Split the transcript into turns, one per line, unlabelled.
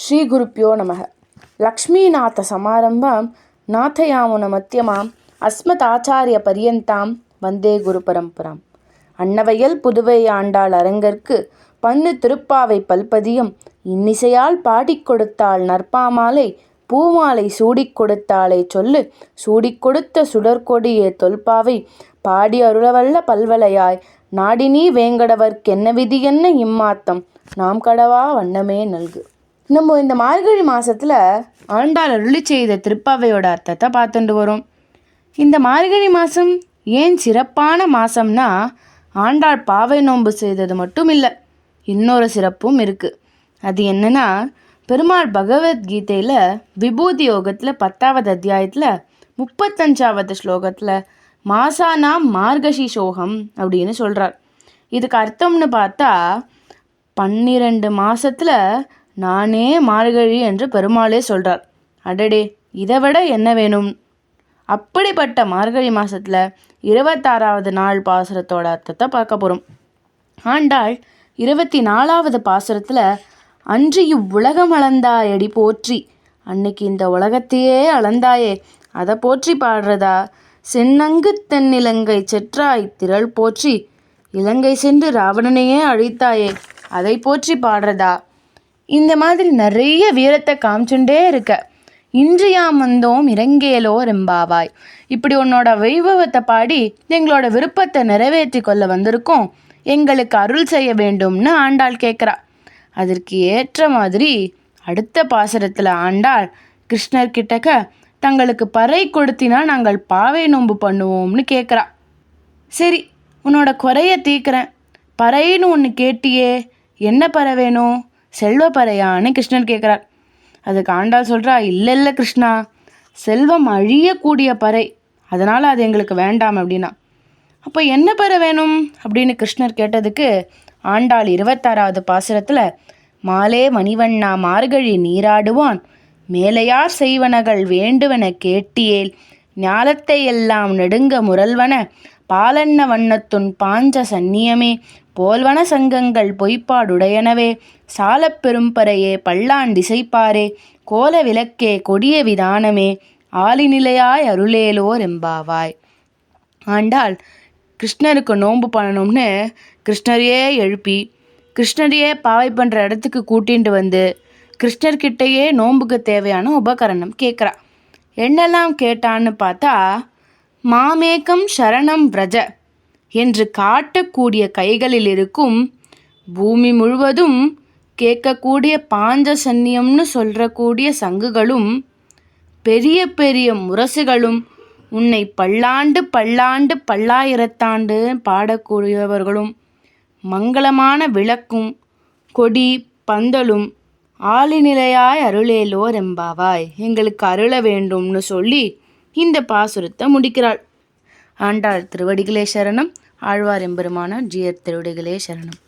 ಶ್ರೀಗುರುಭ್ಯೋ ನಮಃ ಲಕ್ಷ್ಮೀನಾಥಸಮಾರಂಭಾಂ ನಾಥಯಾಮುನ ಮಧ್ಯಮಾಂ அஸ்மதாச்சாரிய பரியந்தாம் வந்தே குரு பரம்பராம் அன்னவையல் புதுவை ஆண்டாள் அரங்கற்கு பன்னு திருப்பாவை பல்பதியும் இன்னிசையால் பாடிக் கொடுத்தாள் நற்பாமாலை பூமாலை சூடிக் கொடுத்தாளே சொல்லு சூடிக் கொடுத்த சுடற்கொடியே தொல்பாவை பாடி அருளவல்ல பல்வலையாய் நாடினீ வேங்கடவர்க்கென்ன விதி என்ன இம்மாத்தம் நாம் கடவா வண்ணமே நல்கு நம்ம இந்த மார்கழி மாதத்தில் ஆண்டாள் அருளி செய்த திருப்பாவையோட அர்த்தத்தை பார்த்துட்டு வரோம். இந்த மார்கழி மாதம் ஏன் சிறப்பான மாதம்னா ஆண்டாள் பாவை நோன்பு செய்தது மட்டும் இல்லை இன்னொரு சிறப்பும் இருக்குது அது என்னென்னா பெருமாள் பகவத்கீதையில் விபூதி யோகத்தில் பத்தாவது அத்தியாயத்தில் முப்பத்தஞ்சாவது ஸ்லோகத்தில் மாசானாம் மார்கஷி சோகம் அப்படின்னு சொல்கிறார் இதுக்கு அர்த்தம்னு பார்த்தா பன்னிரெண்டு மாதத்தில் நானே மார்கழி என்று பெருமாளே சொல்கிறார் அடடே இதை விட என்ன வேணும்? அப்படிப்பட்ட மார்கழி மாதத்தில் இருபத்தாறாவது நாள் பாசுரத்தோட அர்த்தத்தை பார்க்க போகிறோம் ஆண்டாள் இருபத்தி நாலாவது பாசுரத்தில் அன்று இவ்வுலகம் அளந்தாயடி போற்றி. அன்னைக்கு இந்த உலகத்தையே அளந்தாயே அதை போற்றி பாடுறதா? சென்னங்கு தென்னிலங்கை செற்றாய் திரள் போற்றி. இலங்கை சென்று ராவணனையே அழித்தாயே அதை போற்றி பாடுறதா? இந்த மாதிரி நிறைய வீரத்தை காமிச்சுட்டே இருக்க. இன்று யாம் வந்தோம் இறங்கேலோ ரெம்பாவாய். இப்படி உன்னோட வைபவத்தை பாடி எங்களோட விருப்பத்தை நிறைவேற்றி கொள்ள வந்திருக்கோம். எங்களுக்கு அருள் செய்ய வேண்டும்னு ஆண்டாள் கேட்குறா. அதற்கு ஏற்ற மாதிரி அடுத்த பாசுரத்தில் ஆண்டாள் கிருஷ்ணர் கிட்டக்க தங்களுக்கு பறை கொடுத்தினா நாங்கள் பாவை நோன்பு பண்ணுவோம்னு கேட்குறா. சரி உன்னோட குறைய தீர்க்கிறேன். பறைன்னு ஒன்று கேட்டியே என்ன பறை வேணும்? செல்வப்பறையான்னு கிருஷ்ணர் கேட்குறார் அதுக்கு ஆண்டாள் சொல்கிறா இல்லை இல்லை கிருஷ்ணா செல்வம் அழியக்கூடிய பறை. அதனால் அது எங்களுக்கு வேண்டாம் அப்படின்னா. அப்போ என்ன பறை வேணும்? அப்படின்னு கிருஷ்ணர் கேட்டதுக்கு ஆண்டாள் இருபத்தாறாவது பாசுரத்தில் மாலே மணிவண்ணா மார்கழி நீராடுவான். மேலையார் செய்வனகள் வேண்டுவன கேட்டியேல். ஞாலத்தை எல்லாம் நெடுங்க முரல்வன. பாலன்ன வண்ணத்துன் பாஞ்ச சந்நியமே போல்வன சங்கங்கள் பொய்ப்பாடுடையனவே சாலப் பெரும்பறையே பல்லான் திசைப்பாரே கோல விளக்கே கொடிய விதானமே ஆலிநிலையாய் அருளேலோர் எம்பாவாய். ஆண்டாள் கிருஷ்ணருக்கு நோன்பு பண்ணணும்னு கிருஷ்ணரையே எழுப்பி கிருஷ்ணரையே பாவை பண்ணுற இடத்துக்கு கூட்டிகிட்டு வந்து கிருஷ்ணர்கிட்டயே நோன்புக்கு தேவையான உபகரணம் கேட்குறா என்னெல்லாம் கேட்டான்னு பார்த்தா மாமேகம் சரணம் பிரஜ என்று காட்டக்கூடிய கைகளில் இருக்கும் பூமி முழுவதும் கேட்கக்கூடிய பாஞ்ச சன்னியம்னு சொல்கிறக்கூடிய சங்குகளும் பெரிய பெரிய முரசுகளும் உன்னை பல்லாண்டு பல்லாண்டு பல்லாயிரத்தாண்டு பாடக்கூடியவர்களும் மங்களமான விளக்கும் கொடி பந்தலும் ஆளிநிலையாய் அருளேலோர் எம்பாவாய் எங்களுக்கு அருள வேண்டும்னு சொல்லி இந்த பாசுரத்தை முடிக்கிறாள். ஆண்டாள் திருவடிகளே சரணம். ஆழ்வார் எம்பெருமானார் ஜியர் திருவடிகளே சரணம்.